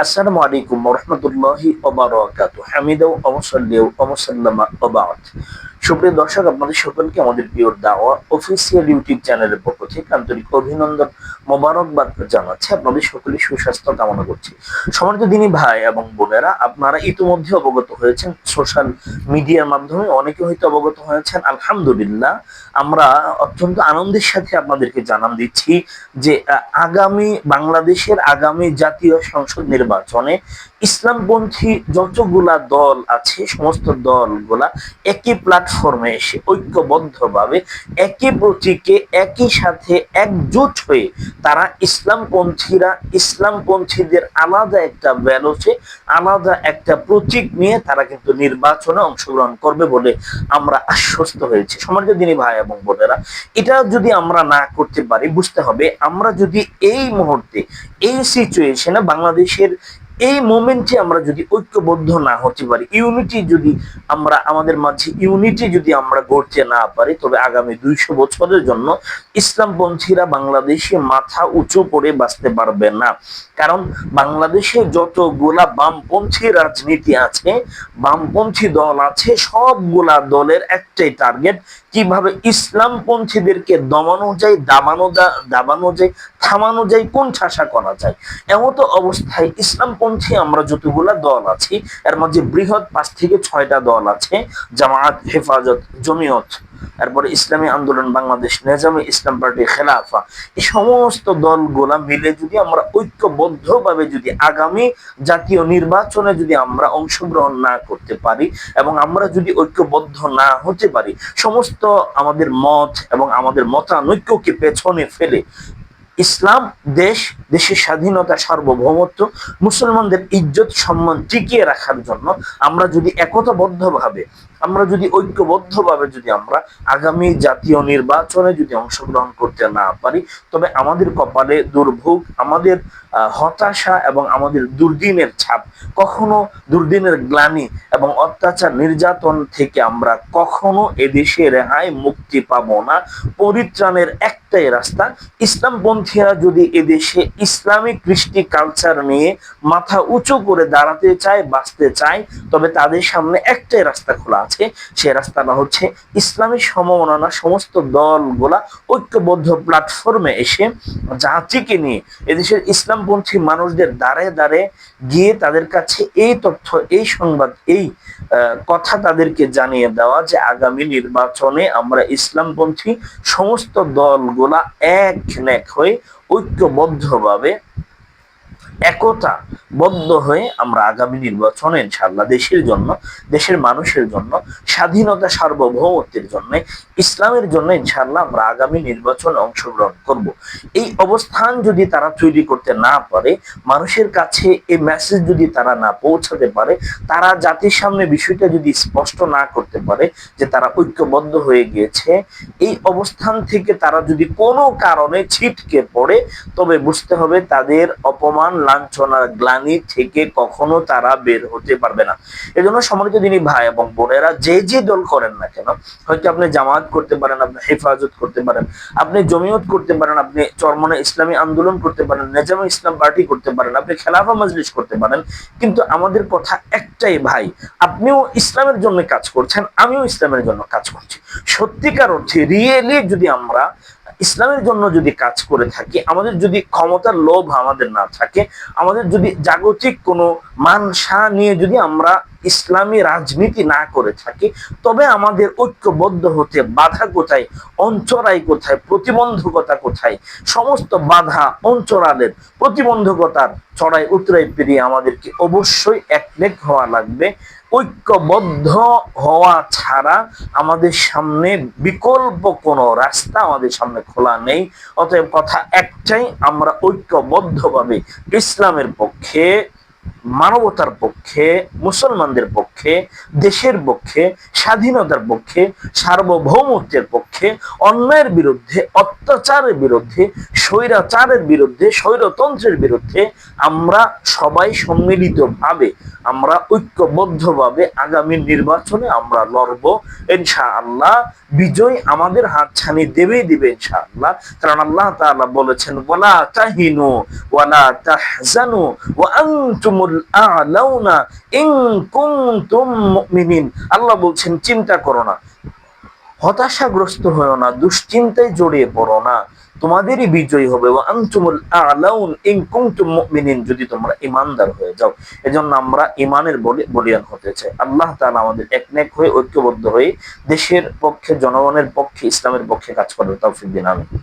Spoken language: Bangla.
আসসালামু আলাইকুম রহমতুল্লাহি ওবারাকাতু হামিদাও অমসাল্লিও অমসাল্লামা ওবাদ সুপ্রিয় দর্শক, আপনাদের সকলকে আমাদের প্রিয় দাওয়া অফিসিয়াল ইউটিউব চ্যানেলের পক্ষ থেকে আন্তরিক অভিনন্দন, মোবারকবাদ জানাচ্ছি। আপনাদের সকলে সুস্বাস্থ্য কামনা করছি। সমানিত দিনী ভাই এবং বোনেরা, আপনারা ইতিমধ্যে অবগত হয়েছেন সোশ্যাল মিডিয়ার মাধ্যমে। অনেকে হয়তো অবগত হয়েছেন। আলহামদুলিল্লাহ, আমরা অত্যন্ত আনন্দের সাথে আপনাদেরকে জানান দিচ্ছি যে আগামী বাংলাদেশের আগামী জাতীয় সংসদ নির্বাচনে ইসলামপন্থী যতগুলা দল আছে, সমস্ত দলগুলা একই প্ল্যাটফর্মে এসে ঐক্যবদ্ধভাবে একই প্রতীকে একই সাথে একজোট হয়ে তারা ইসলামপন্থীরা ইসলামপন্থীদের আলাদা একটা ব্যালটে আলাদা একটা প্রতীক নিয়ে তারা কিন্তু নির্বাচনে অংশগ্রহণ করবে বলে আমরা আশ্বস্ত হয়েছি। সমাজ দিনী ভাই এবং বোনেরা, এটা যদি আমরা না করতে পারি, বুঝতে হবে আমরা যদি এই মুহূর্তে এই সিচুয়েশনে বাংলাদেশের এই মোমেন্টে আমরা যদি ঐক্যবদ্ধ না হতে পারি, ইউনিটি যদি আমরা, আমাদের মাঝে ইউনিটি যদি আমরা গড়তে না পারি, তবে আগামী দুইশো বছরের জন্য ইসলামপন্থীরা বাংলাদেশে মাথা উঁচু করে বাঁচতে পারবে না। কারণ বাংলাদেশে যতগুলা বামপন্থী রাজনীতি আছে, বামপন্থী দল আছে, সবগুলা দলের একটাই টার্গেট কীভাবে ইসলামপন্থীদেরকে দমানো যায়, দাবানো দা- দাবানো যায়, থামানো যায়, কোন ঠাসা করা যায়। এমত অবস্থায় ইসলামপন্থী আমরা যতগুলা দল আছি, এর মধ্যে বৃহৎ পাঁচ থেকে ছয়টা দল আছে, জামায়াত, হেফাজত, জমিয়ত তারপরে ইসলামী আন্দোলন, বাংলাদেশ, নেজামে ইসলাম পার্টি, খেলাফা। এই সমস্ত দলগুলা মিলে যদি আমরা ঐক্যবদ্ধভাবে যদি আগামী জাতীয় নির্বাচনে যদি আমরা অংশগ্রহণ না করতে পারি এবং আমরা যদি ঐক্যবদ্ধ না হতে পারি, সমস্ত আমাদের মত এবং আমাদের মতানৈক্যকে পেছনে ফেলে ইসলাম দেশ দেশের স্বাধীনতা সার্বভৌমত্ব মুসলমানদের ইজ্জত সম্মান টিকিয়ে রাখার জন্য আমরা যদি একতাবদ্ধভাবে আমরা যদি ঐক্যবদ্ধভাবে যদি আমরা আগামী জাতীয় নির্বাচনে যদি অংশগ্রহণ করতে না পারি, তবে আমাদের কপালে দুর্ভোগ, আমাদের হতাশা এবং আমাদের দুর্দিনের ছাপ, কখনো দুর্দিনের গ্লানি এবং অত্যাচার নির্যাতন থেকে আমরা কখনো এদেশে রেহাই মুক্তি পাব না। পরিত্রাণের একটাই রাস্তা, ইসলামপন্থীরা যদি এদেশে ইসলামিক কৃষ্টি কালচার নিয়ে মাথা উঁচু করে দাঁড়াতে চায়, বাঁচতে চায়, তবে তাদের সামনে একটাই রাস্তা খোলা আছে, সে রাস্তাটা হচ্ছে ইসলামী সমমনা সমস্ত দলগুলা ঐক্যবদ্ধ প্ল্যাটফর্মে এসে জাতিকে নিয়ে এদেশের ইসলামপন্থী মানুষদের দাঁড়ে দাঁড়ে গিয়ে তাদের কাছে এই তথ্য, এই সংবাদ, এই কথা তাদেরকে জানিয়ে দেওয়া যে আগামী নির্বাচনে আমরা ইসলামপন্থী সমস্ত দলগুলা এক নেক হয়ে ঐক্যবদ্ধভাবে একতা বদ্ধ হয়ে আমরা আগামী নির্বাচনে ইনশাআল্লাহ দেশের জন্য, দেশের মানুষের জন্য, স্বাধীনতা সার্বভৌমত্বের জন্য, ইসলামের জন্য ইনশাআল্লাহ আমরা আগামী নির্বাচনে অংশগ্রহণ করব। এই অবস্থান যদি তারা তৈরি করতে না পারে, মানুষের কাছে এই মেসেজ যদি তারা না পৌঁছাতে পারে, তারা জাতির সামনে বিষয়টা যদি স্পষ্ট না করতে পারে যে তারা ঐক্যবদ্ধ হয়ে গিয়েছে, এই অবস্থান থেকে তারা যদি কোনো কারণে ছিটকে পড়ে, তবে বুঝতে হবে তাদের অপমান লাঞ্ছনা, গ্লানি থেকে কখনো তারা বের হতে পারবে না। এজন্য সম্মানিত দিনী ভাই এবং বোনেরা, যে যে দল করেন না কেন, হয়তো আপনি জামাত করতে পারেন, আপনি হেফাজত করতে পারেন, আপনি জমিয়ত করতে পারেন, আপনি চরমনে ইসলামী আন্দোলন করতে পারেন, নেজামে ইসলাম পার্টি করতে পারেন, আপনি খেলাফা মজলিস করতে পারেন, কিন্তু আমাদের কথা একটাই ভাই, আপনিও ইসলামের জন্য কাজ করছেন, আমিও ইসলামের জন্য কাজ করছি। সত্যিকার অর্থে রিয়েলি যদি আমরা ইসলামের জন্য যদি কাজ করে থাকি, আমাদের যদি ক্ষমতার লোভ আমাদের না থাকে, আমাদের যদি জাগতিক কোনো মানসা নিয়ে যদি আমরা ইসলামী রাজনীতি না করে থাকি, তবে আমাদের ঐক্যবদ্ধ হতে বাধা কোথায় অঞ্চরাই কোথায়, প্রতিবন্ধকতা কোথায়, সমস্ত বাধা অঞ্চরালের প্রতিবন্ধকতার চড়াই উতরাই পেরিয়ে আমাদেরকে অবশ্যই একলেক হওয়া লাগবে। ঐক্যবদ্ধ হওয়া ছাড়া আমাদের সামনে বিকল্প কোনো রাস্তা আমাদের সামনে খোলা নেই। অতএব কথা একটাই, আমরা ঐক্যবদ্ধভাবে ইসলামের পক্ষে মানবতার পক্ষে, মুসলমানদের পক্ষে, দেশের পক্ষে, স্বাধীনতার পক্ষে, সার্বভৌমত্বের পক্ষে, অন্যায়ের বিরুদ্ধে, অত্যাচারের বিরুদ্ধে, স্বৈরাচারের বিরুদ্ধে, স্বৈরতন্ত্রের বিরুদ্ধে আমরা সবাই সম্মিলিতভাবে, আমরা ঐক্যবদ্ধভাবে আগামী নির্বাচনে আমরা লড়ব। ইনশাআল্লাহ বিজয় আমাদের হাতছানি দেবেই দিবে ইনশাআল্লাহ। কারণ আল্লাহ তাআলা বলেছেন, ওয়ালা তাহিনু, ওয়ালা তাহজানু, ওয়া আল্লাহ বলছেন, চিন্তা করো না। হতাশাগ্রস্ত হয়েও না, দুশ্চিন্তায় জড়িয়ে পড়ো না। তোমাদেরই বিজয় হবে। যদি তোমরা ঈমানদার হয়ে যাও। এজন্য আমরা ঈমানের বলি বলিয়ান হতে চাই। আল্লাহ তাআলা আমাদের একনেক হয়ে ঐক্যবদ্ধ হয়ে দেশের পক্ষে, জনগণের পক্ষে, ইসলামের পক্ষে কাজ করার তৌফিক দিন, আমিন।